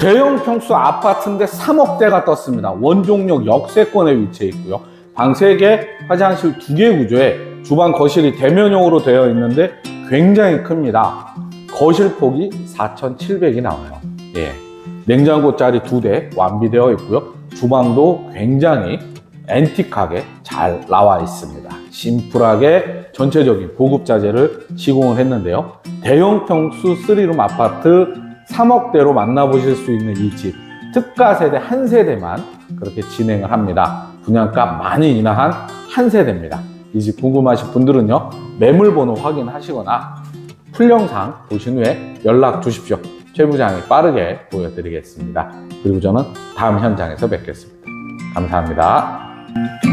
대형 평수 아파트인데 3억대가 떴습니다. 원종역 역세권에 위치해 있고요. 방 3개, 화장실 2개 구조에 주방 거실이 대면형으로 되어 있는데 굉장히 큽니다. 거실 폭이 4,700이 나와요. 예. 냉장고 자리 2대 완비되어 있고요. 주방도 굉장히 앤틱하게 잘 나와 있습니다. 심플하게 전체적인 고급 자재를 시공을 했는데요. 대형 평수 3룸 아파트 3억대로 만나보실 수 있는 이 집. 특가 세대 한 세대만 그렇게 진행을 합니다. 분양가 많이 인하한 한 세대입니다. 이 집 궁금하신 분들은요, 매물 번호 확인하시거나 풀 영상 보신 후에 연락 주십시오. 최 부장이 빠르게 보여드리겠습니다. 그리고 저는 다음 현장에서 뵙겠습니다. 감사합니다.